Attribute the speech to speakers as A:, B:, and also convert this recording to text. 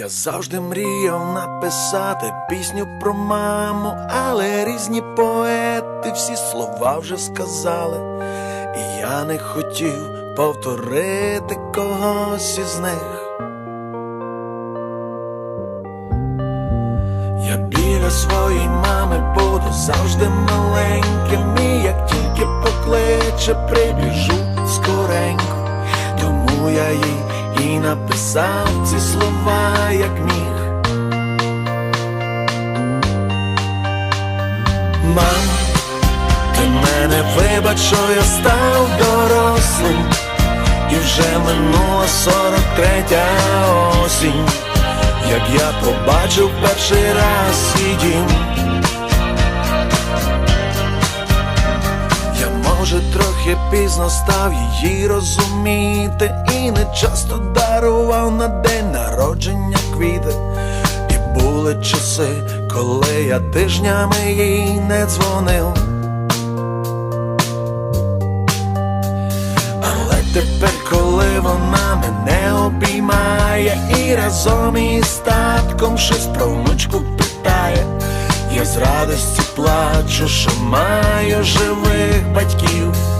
A: Я завжди мріяв написати пісню про маму, але різні поети всі слова вже сказали, і я не хотів повторити когось із них. Я біля своєї мами буду завжди маленьким, і як тільки покличе, прибіжу скоренько, тому я їй і написав ці слова, як міг. Мам, ти мене вибач, що я став дорослим, і вже минула сорок третя осінь, як я побачив перший раз свій дім. Може трохи пізно став її розуміти, і не часто дарував на день. І були часи, коли я тижнями їй не дзвонив. Але тепер, коли вона мене обіймає і разом із татком щось про внучку питає, я з радості плачу, що маю живих батьків.